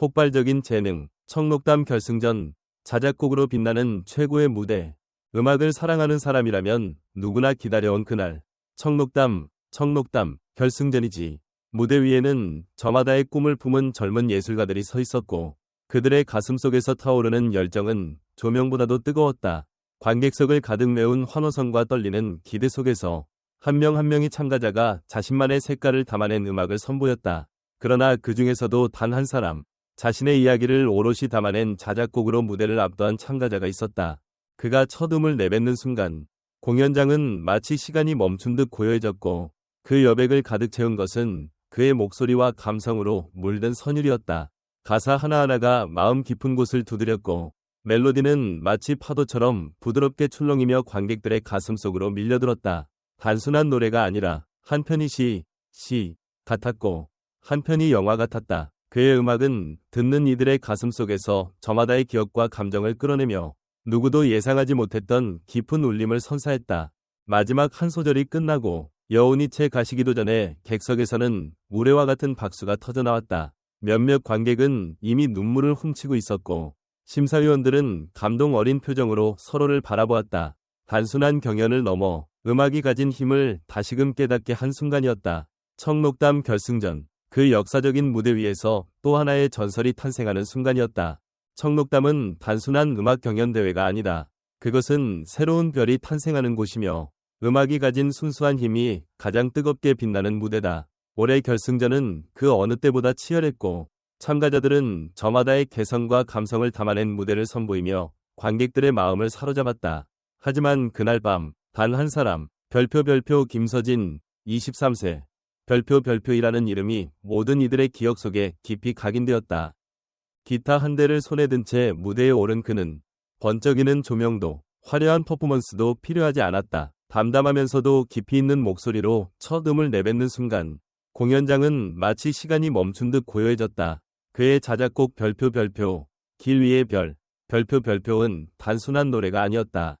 폭발적인 재능, 청록담 결승전, 자작곡으로 빛나는 최고의 무대. 음악을 사랑하는 사람이라면 누구나 기다려온 그날. 청록담, 청록담, 결승전이지. 무대 위에는 저마다의 꿈을 품은 젊은 예술가들이 서 있었고 그들의 가슴 속에서 타오르는 열정은 조명보다도 뜨거웠다. 관객석을 가득 메운 환호성과 떨리는 기대 속에서 한명한 명이 참가자가 자신만의 색깔을 담아낸 음악을 선보였다. 그러나 그 중에서도 단 한 사람, 자신의 이야기를 오롯이 담아낸 자작곡으로 무대를 압도한 참가자가 있었다. 그가 첫 음을 내뱉는 순간 공연장은 마치 시간이 멈춘 듯 고요해졌고 그 여백을 가득 채운 것은 그의 목소리와 감성으로 물든 선율이었다. 가사 하나하나가 마음 깊은 곳을 두드렸고 멜로디는 마치 파도처럼 부드럽게 출렁이며 관객들의 가슴 속으로 밀려들었다. 단순한 노래가 아니라 한편이 시, 시 같았고 한편이 영화 같았다. 그의 음악은 듣는 이들의 가슴 속에서 저마다의 기억과 감정을 끌어내며 누구도 예상하지 못했던 깊은 울림을 선사했다. 마지막 한 소절이 끝나고 여운이 채 가시기도 전에 객석에서는 우레와 같은 박수가 터져나왔다. 몇몇 관객은 이미 눈물을 훔치고 있었고 심사위원들은 감동 어린 표정으로 서로를 바라보았다. 단순한 경연을 넘어 음악이 가진 힘을 다시금 깨닫게 한 순간이었다. 청록담 결승전 그 역사적인 무대 위에서 또 하나의 전설이 탄생하는 순간이었다. 청록담은 단순한 음악 경연대회가 아니다. 그것은 새로운 별이 탄생하는 곳이며 음악이 가진 순수한 힘이 가장 뜨겁게 빛나는 무대다. 올해 결승전은 그 어느 때보다 치열했고 참가자들은 저마다의 개성과 감성을 담아낸 무대를 선보이며 관객들의 마음을 사로잡았다. 하지만 그날 밤 단 한 사람 별표 별표 김서진 23세 별표 별표이라는 이름이 모든 이들의 기억 속에 깊이 각인되었다. 기타 한 대를 손에 든 채 무대에 오른 그는 번쩍이는 조명도 화려한 퍼포먼스도 필요하지 않았다. 담담하면서도 깊이 있는 목소리로 첫 음을 내뱉는 순간 공연장은 마치 시간이 멈춘 듯 고요해졌다. 그의 자작곡 별표 별표, 길 위의 별, 별표 별표는 단순한 노래가 아니었다.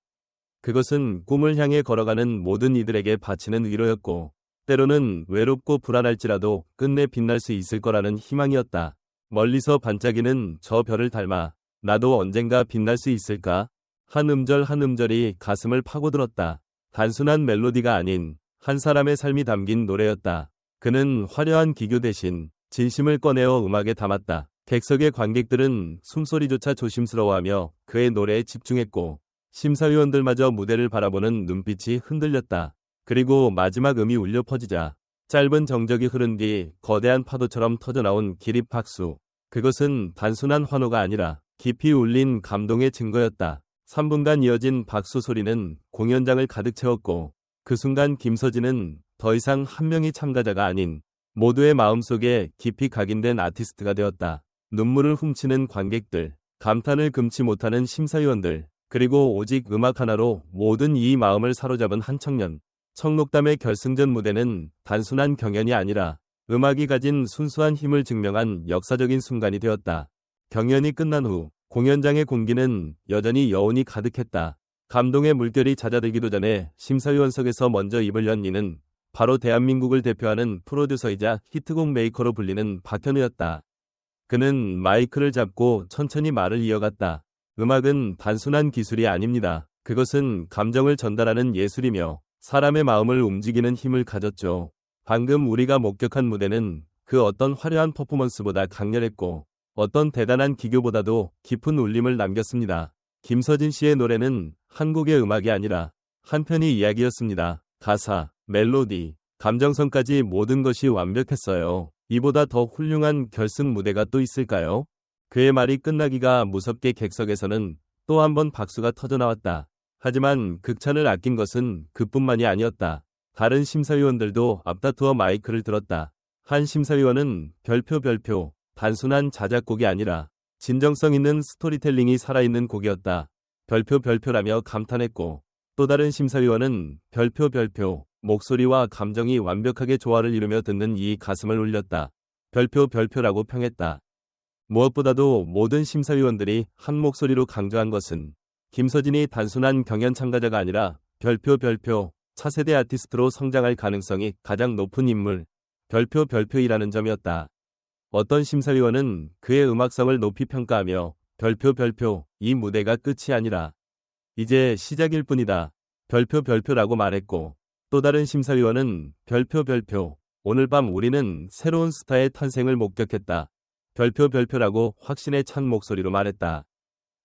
그것은 꿈을 향해 걸어가는 모든 이들에게 바치는 위로였고 때로는 외롭고 불안할지라도 끝내 빛날 수 있을 거라는 희망이었다. 멀리서 반짝이는 저 별을 닮아 나도 언젠가 빛날 수 있을까? 한 음절 한 음절이 가슴을 파고들었다. 단순한 멜로디가 아닌 한 사람의 삶이 담긴 노래였다. 그는 화려한 기교 대신 진심을 꺼내어 음악에 담았다. 객석의 관객들은 숨소리조차 조심스러워하며 그의 노래에 집중했고 심사위원들마저 무대를 바라보는 눈빛이 흔들렸다. 그리고 마지막 음이 울려 퍼지자 짧은 정적이 흐른 뒤 거대한 파도처럼 터져나온 기립박수. 그것은 단순한 환호가 아니라 깊이 울린 감동의 증거였다. 3분간 이어진 박수 소리는 공연장을 가득 채웠고 그 순간 김서진은 더 이상 한 명의 참가자가 아닌 모두의 마음속에 깊이 각인된 아티스트가 되었다. 눈물을 훔치는 관객들, 감탄을 금치 못하는 심사위원들, 그리고 오직 음악 하나로 모든 이 마음을 사로잡은 한 청년. 청록담의 결승전 무대는 단순한 경연이 아니라 음악이 가진 순수한 힘을 증명한 역사적인 순간이 되었다. 경연이 끝난 후 공연장의 공기는 여전히 여운이 가득했다. 감동의 물결이 잦아들기도 전에 심사위원석에서 먼저 입을 연 이는 바로 대한민국을 대표하는 프로듀서이자 히트곡 메이커로 불리는 박현우였다. 그는 마이크를 잡고 천천히 말을 이어갔다. 음악은 단순한 기술이 아닙니다. 그것은 감정을 전달하는 예술이며 사람의 마음을 움직이는 힘을 가졌죠. 방금 우리가 목격한 무대는 그 어떤 화려한 퍼포먼스보다 강렬했고 어떤 대단한 기교보다도 깊은 울림을 남겼습니다. 김서진 씨의 노래는 한국의 음악이 아니라 한편의 이야기였습니다. 가사, 멜로디, 감정선까지 모든 것이 완벽했어요. 이보다 더 훌륭한 결승 무대가 또 있을까요? 그의 말이 끝나기가 무섭게 객석에서는 또 한 번 박수가 터져나왔다. 하지만 극찬을 아낀 것은 그뿐만이 아니었다. 다른 심사위원들도 앞다투어 마이크를 들었다. 한 심사위원은 별표 별표, 단순한 자작곡이 아니라 진정성 있는 스토리텔링이 살아있는 곡이었다. 별표 별표라며 감탄했고 또 다른 심사위원은 별표 별표, 목소리와 감정이 완벽하게 조화를 이루며 듣는 이 가슴을 울렸다. 별표 별표라고 평했다. 무엇보다도 모든 심사위원들이 한 목소리로 강조한 것은 김서진이 단순한 경연 참가자가 아니라 별표 별표 차세대 아티스트로 성장할 가능성이 가장 높은 인물 별표 별표이라는 점이었다. 어떤 심사위원은 그의 음악성을 높이 평가하며 별표 별표 이 무대가 끝이 아니라 이제 시작일 뿐이다. 별표 별표라고 말했고 또 다른 심사위원은 별표 별표 오늘 밤 우리는 새로운 스타의 탄생을 목격했다. 별표 별표라고 확신에 찬 목소리로 말했다.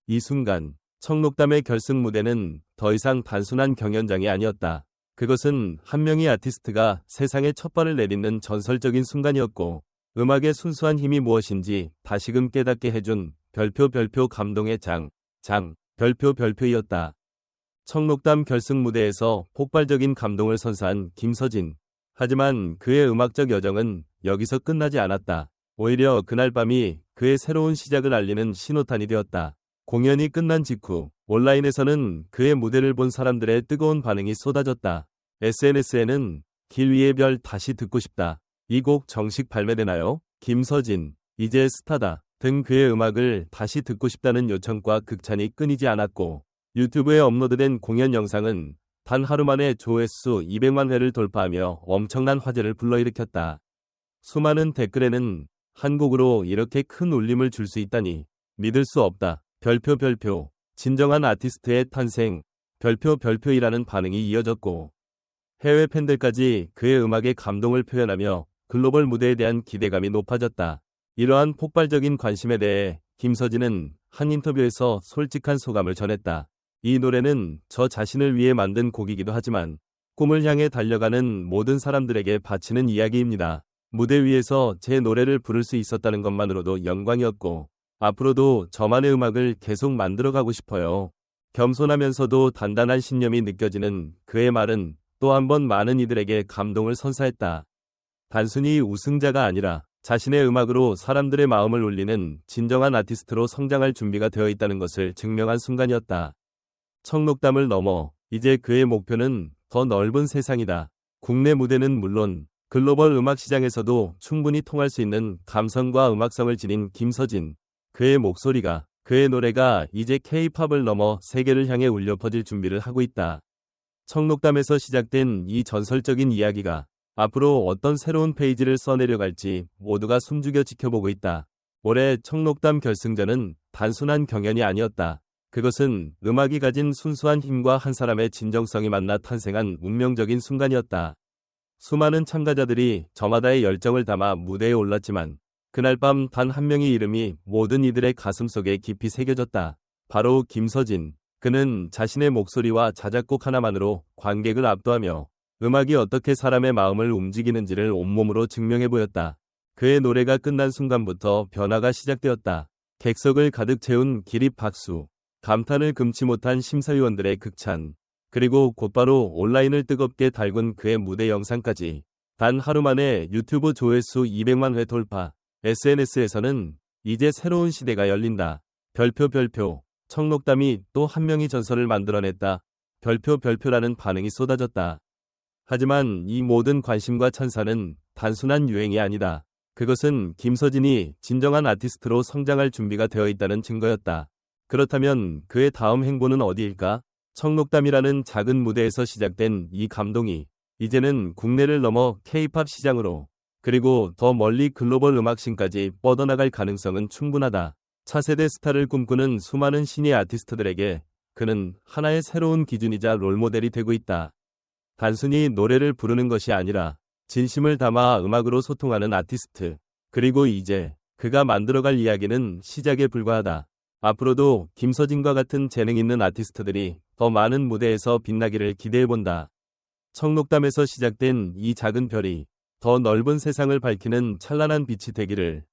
이 순간 청록담의 결승 무대는 더 이상 단순한 경연장이 아니었다. 그것은 한 명의 아티스트가 세상에 첫 발을 내딛는 전설적인 순간이었고 음악의 순수한 힘이 무엇인지 다시금 깨닫게 해준 별표 별표 감동의 장, 장, 별표 별표이었다. 청록담 결승 무대에서 폭발적인 감동을 선사한 김서진. 하지만 그의 음악적 여정은 여기서 끝나지 않았다. 오히려 그날 밤이 그의 새로운 시작을 알리는 신호탄이 되었다. 공연이 끝난 직후 온라인에서는 그의 무대를 본 사람들의 뜨거운 반응이 쏟아졌다. SNS에는 길 위의 별 다시 듣고 싶다. 이 곡 정식 발매되나요? 김서진, 이제 스타다. 등 그의 음악을 다시 듣고 싶다는 요청과 극찬이 끊이지 않았고 유튜브에 업로드된 공연 영상은 단 하루 만에 조회수 200만 회를 돌파하며 엄청난 화제를 불러일으켰다. 수많은 댓글에는 한 곡으로 이렇게 큰 울림을 줄 수 있다니 믿을 수 없다. 별표 별표 진정한 아티스트의 탄생 별표 별표이라는 반응이 이어졌고 해외 팬들까지 그의 음악에 감동을 표현하며 글로벌 무대에 대한 기대감이 높아졌다. 이러한 폭발적인 관심에 대해 김서진은 한 인터뷰에서 솔직한 소감을 전했다. 이 노래는 저 자신을 위해 만든 곡이기도 하지만 꿈을 향해 달려가는 모든 사람들에게 바치는 이야기입니다. 무대 위에서 제 노래를 부를 수 있었다는 것만으로도 영광이었고 앞으로도 저만의 음악을 계속 만들어가고 싶어요. 겸손하면서도 단단한 신념이 느껴지는 그의 말은 또 한 번 많은 이들에게 감동을 선사했다. 단순히 우승자가 아니라 자신의 음악으로 사람들의 마음을 울리는 진정한 아티스트로 성장할 준비가 되어 있다는 것을 증명한 순간이었다. 청록담을 넘어 이제 그의 목표는 더 넓은 세상이다. 국내 무대는 물론 글로벌 음악 시장에서도 충분히 통할 수 있는 감성과 음악성을 지닌 김서진. 그의 목소리가, 그의 노래가 이제 K-팝을 넘어 세계를 향해 울려 퍼질 준비를 하고 있다. 청록담에서 시작된 이 전설적인 이야기가 앞으로 어떤 새로운 페이지를 써내려갈지 모두가 숨죽여 지켜보고 있다. 올해 청록담 결승전은 단순한 경연이 아니었다. 그것은 음악이 가진 순수한 힘과 한 사람의 진정성이 만나 탄생한 운명적인 순간이었다. 수많은 참가자들이 저마다의 열정을 담아 무대에 올랐지만 그날 밤 단 한 명의 이름이 모든 이들의 가슴 속에 깊이 새겨졌다. 바로 김서진. 그는 자신의 목소리와 자작곡 하나만으로 관객을 압도하며 음악이 어떻게 사람의 마음을 움직이는지를 온몸으로 증명해 보였다. 그의 노래가 끝난 순간부터 변화가 시작되었다. 객석을 가득 채운 기립 박수, 감탄을 금치 못한 심사위원들의 극찬, 그리고 곧바로 온라인을 뜨겁게 달군 그의 무대 영상까지 단 하루 만에 유튜브 조회수 200만 회 돌파, SNS에서는 이제 새로운 시대가 열린다. 별표 별표, 청록담이 또 한 명의 전설을 만들어냈다. 별표 별표라는 반응이 쏟아졌다. 하지만 이 모든 관심과 찬사는 단순한 유행이 아니다. 그것은 김서진이 진정한 아티스트로 성장할 준비가 되어 있다는 증거였다. 그렇다면 그의 다음 행보는 어디일까? 청록담이라는 작은 무대에서 시작된 이 감동이 이제는 국내를 넘어 K-팝 시장으로 그리고 더 멀리 글로벌 음악신까지 뻗어나갈 가능성은 충분하다. 차세대 스타를 꿈꾸는 수많은 신의 아티스트들에게 그는 하나의 새로운 기준이자 롤모델이 되고 있다. 단순히 노래를 부르는 것이 아니라 진심을 담아 음악으로 소통하는 아티스트. 그리고 이제 그가 만들어갈 이야기는 시작에 불과하다. 앞으로도 김서진과 같은 재능 있는 아티스트들이 더 많은 무대에서 빛나기를 기대해본다. 청록담에서 시작된 이 작은 별이 더 넓은 세상을 밝히는 찬란한 빛이 되기를